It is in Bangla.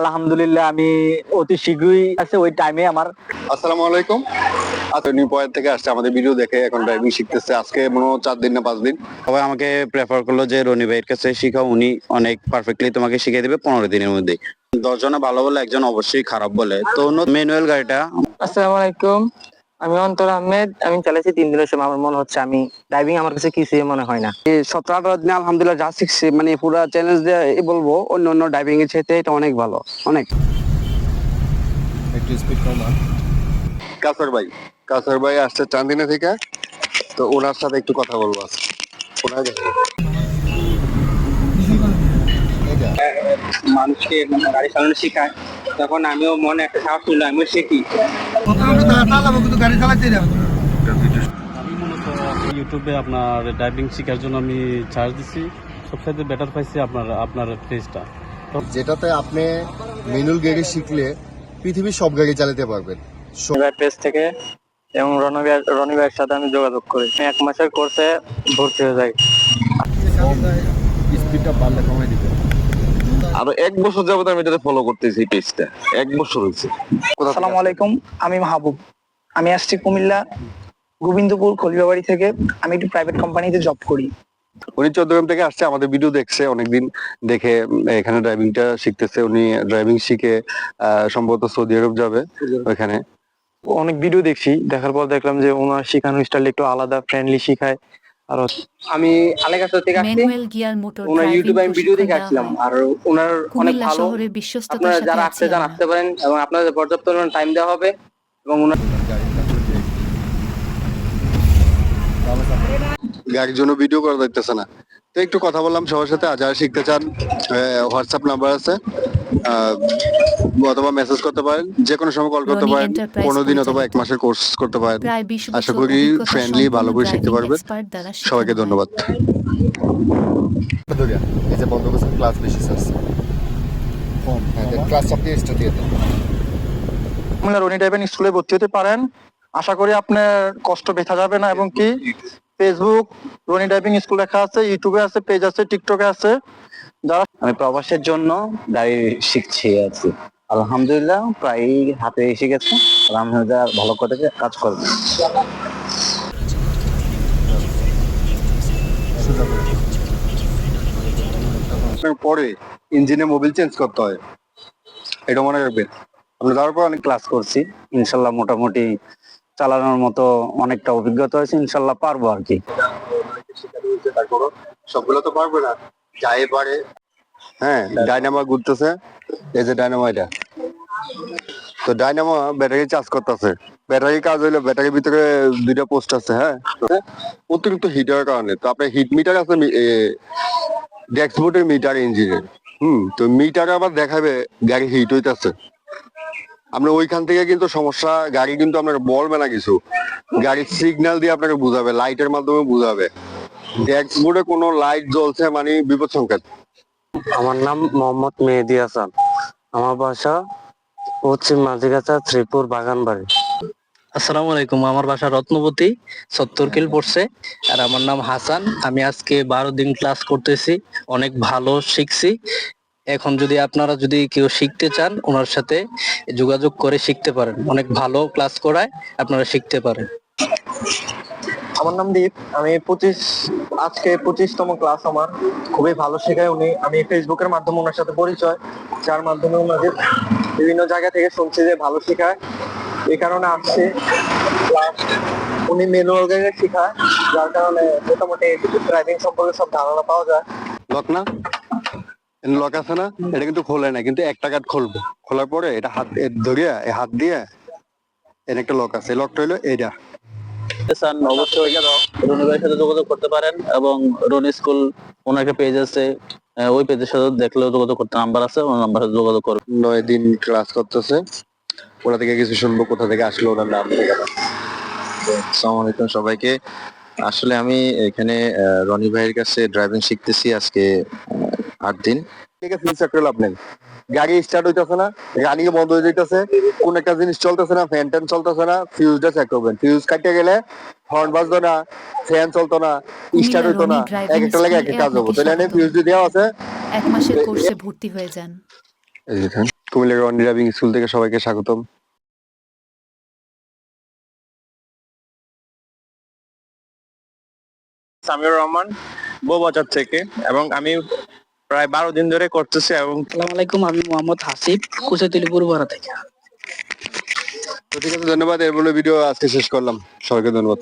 আলহামদুলিল্লাহ আমি অতি শীঘ্রই আছে ওই টাইমে আমার। আসসালামু আলাইকুম। আচ্ছা নিউ পয়েন্ট থেকে আসছে আমাদের ভিডিও দেখে এখন ড্রাইভিং শিখতেছে। আজকে মনে হয় চার দিন না পাঁচ দিন। সবাই আমাকে প্রেফার করল যে রনি ভাইয়ের কাছে শিখাও উনি অনেক পারফেক্টলি তোমাকে শিখিয়ে দেবে পনেরো দিনের মধ্যে। দশজনে ভালো বলে একজন অবশ্যই খারাপ বলে। তো ম্যানুয়াল গাড়িটা আসসালামু আলাইকুম। আমি অন্তর আহমেদ আমি চালাইছি তিন দিনের সময়। আমার মনে হচ্ছে আমি ড্রাইভিং আমার কাছে কিছুই মনে হয় না। সতেরো আঠারো দিনে আলহামদুলিল্লাহ যা শিখছি মানে পুরো চ্যালেঞ্জ দিয়ে বলব অন্য অন্য ড্রাইভিং এর চাইতে এটা অনেক ভালো অনেক। কাসার ভাই কাসার ভাই আসছে চান্দিনা থেকে তো ওনার সাথে একটু কথা বলব আজকে। ওনার মানুষকে গাড়ি চালানো শেখায় তখন আমিও মনে একটা সাহস নিল আমিও শিখি। আমি মূলত ইউটিউবে আপনার ড্রাইভিং শেখার জন্য আমি চার্জ দিছি। সবসাইতে বেটার পাইছি আপনার আপনার পেজটা যেটাতে আপনি গাড়ি শিখলে পৃথিবীর সব গাড়ি চালাতে পারবেন। পেজ থেকে এবং রনি ভাই রনি ভাইয়ের সাথে আমি যোগাযোগ করি। আমি এক মাসের কোর্সে ভর্তি হয়ে যাই। স্পিডটা বাড়লে কমাই দিবেন আরও এক বছর যাবত আমি এটাতে ফলো করতেছি এই পেজটা এক বছর হয়েছে আসসালামু আলাইকুম আমি মাহবুব। আমি আসছি কুমিল্লা গোবিন্দপুর খলিবাবাড়ি থেকে। আমি একটু প্রাইভেট কোম্পানিতে জব করি। উনি চৌদ্দগ্রাম থেকে আসছে আমাদের ভিডিও দেখছে অনেকদিন দেখে এখানে ড্রাইভিংটা শিখতেছে। উনি ড্রাইভিং শিখে সম্ভবত সৌদি আরব যাবে ওইখানে। অনেক ভিডিও দেখছি। দেখার পর দেখলাম যে ওনার শেখানোর স্টাইল একটু আলাদা ফ্রেন্ডলি শেখায়। আর আমি আলেগাছা থেকে আসছি। ম্যানুয়াল গিয়ার মোটর ওনার ইউটিউবে আমি ভিডিও দেখে আসছিলাম। আর ওনার অনেক ভালো আপনারা যারা আসতে চান আসতে পারেন। এবং আপনাদের পর্যাপ্ত টাইম দেওয়া হবে। এবং ওনার গাড়ির জন্য ভিডিও করা যাইতেছে না। তো একটু কথা বললাম সবার সাথে যারা শিখতে চান হোয়াটসঅ্যাপ নাম্বার আছে। অথবা মেসেজ করতে পারেন যে কোনো সময় কল করতে পারেন পনেরো দিন অথবা এক মাসের কোর্স করতে পারেন। আশা করি ফ্রেন্ডলি ভালো করে শিখতে পারবেন। সবাইকে ধন্যবাদ। এই যে বন্ধ করছেন ক্লাস বেশি হ্যাঁ ক্লাস আপনি এক্সট্রা দিয়ে দেন। কুমিল্লা রনি ড্রাইভিং স্কুলে ভর্তি হতে পারেন। আশা করি আপনার কষ্ট বেথা যাবে না এবং কি ফেসবুক রনি ড্রাইভিং স্কুল লেখা আছে ইউটিউবে আছে পেজ আছে টিকটকে আছে। যারা আমি প্রবাসের জন্য গাড়ি শিখছি আছি আলহামদুলিল্লাহ প্রায় হাতে এসে গেছে। আলহামদুলিল্লাহ ভালো করে কাজ করবে। আপনার পরে ইঞ্জিনে মোবিল চেঞ্জ করতে হয়। এটা মনে রাখবেন। আপনি যাওয়ার পর অনেক ক্লাস করছি। ইনশাল্লাহ মোটামুটি চালানোর মতো অনেকটা অভিজ্ঞতা হয়েছে, ইনশাল্লাহ পারব আর কি। সবগুলো তো পারবে না। যাই পারে। হ্যাঁ ডাইনামা ঘুরতেছে। এই যে ডাইনামা তো ডাইনামা ব্যাটারি চার্জ করতেছে। ব্যাটারি কাজ হইল ব্যাটারির ভিতরে দুইটা পোস্ট আছে হ্যাঁ? অতিরিক্ত হিটার কারণে। তো আপনার হিট মিটার আছে ডেক্সবোর্ডের মিটার ইঞ্জিনের হুম, তো মিটার আবার দেখাবে গাড়ি হিট হইতাছে। আমরা ওইখান থেকে কিন্তু সমস্যা গাড়ি কিন্তু আপনার বলবে না কিছু। গাড়ির সিগন্যাল দিয়ে আপনাকে বুঝাবে লাইটের মাধ্যমে বুঝাবে। ড্যাশবোর্ডে কোনো লাইট জ্বলছে মানে বিপদ সংকেত। আমার নাম মোহাম্মদ মেহেদি হাসান। আমার বাসা পশ্চিম মাঝিগাছা শ্রীপুর বাগানবাড়ি। আসসালামু আলাইকুম আমার বাসা রত্নবতী সত্তর কিল পড়ছে। আর আমার নাম হাসান আমি আজকে বারো দিন ক্লাস করতেছি অনেক ভালো শিখছি। এখন যদি আপনারা যদি কেউ শিখতে চান ওনার সাথে যোগাযোগ করে শিখতে পারেন। অনেক ভালো ক্লাস করায় আপনারা শিখতে পারেন। আমার নাম দীপ। আমি পঁচিশ আজকে পঁচিশতম ক্লাস আমার। খুবই ভালো শেখায় উনি। আমি ফেসবুকের মাধ্যমে ওনার সাথে পরিচয় যার মাধ্যমে ওনাদের বিভিন্ন জায়গা থেকে শুনছি যে ভালো শেখায়। এই কারণে আসছে প্লাস উনি ম্যানুয়াল গাড়ি শেখায় যার কারণে মোটামুটি ড্রাইভিং সম্পর্কে সব ধারণা পাওয়া যায়। লক না লক আছে না এটা কিন্তু খোলে না কিন্তু একটা কাঠ খুলবে খোলার পরে এটা হাত ধরিয়া এই হাত দিয়ে এর একটা লক আছে লকটা হলো এইটা। চান অবশ্যই রনি ভাইয়ের সাথে যোগাযোগ করতে পারেন এবং রনি স্কুল ওনার একটা পেজ আছে ওই পেজের সাথে দেখলেও যোগাযোগ করতে নাম্বার আছে ওনার নাম্বারে যোগাযোগ করবেন নয় দিন ক্লাস করতেছে ওরা থেকে কিছু শুনব কোথা থেকে আসলো ওনার নাম। আসসালামু আলাইকুম সবাইকে। আসলে আমি এখানে আহ, রনি ভাইয়ের কাছে ড্রাইভিং শিখতেছি আজকে আট দিন। ঠিক আছে ফিউজ করে লাভ নেই। গাড়ি স্টার্ট হইতেছে না রানিং বন্ধ হয়ে যাইতেছে কোন একটা জিনিস চলতেছে না ফ্যান ট্যান চলতেছে না ফিউজটা চেক করবেন। ফিউজ কাটতে গেলে হর্ন বাজতো না ফ্যান চলতো না স্টার্ট হইতো না এক একটা লাগে এক কাজ হব। তাহলে ফিউজ দিয়ে দেওয়া আছে এক মাসের কোর্সে ভর্তি হয়ে যান। কুমিল্লা রন ড্রাইভিং স্কুল থেকে সবাইকে স্বাগতম। সামিউর রহমান বৌবাজার থেকে। এবং আমি প্রায় বারো দিন ধরে করতেছি এবং সালাম আলাইকুম আমি মোহাম্মদ হাসিব কুচাতুলি বড়া থেকে। তো ঠিক আছে ধন্যবাদ। এর বলে ভিডিও আজকে শেষ করলাম। সবাইকে ধন্যবাদ।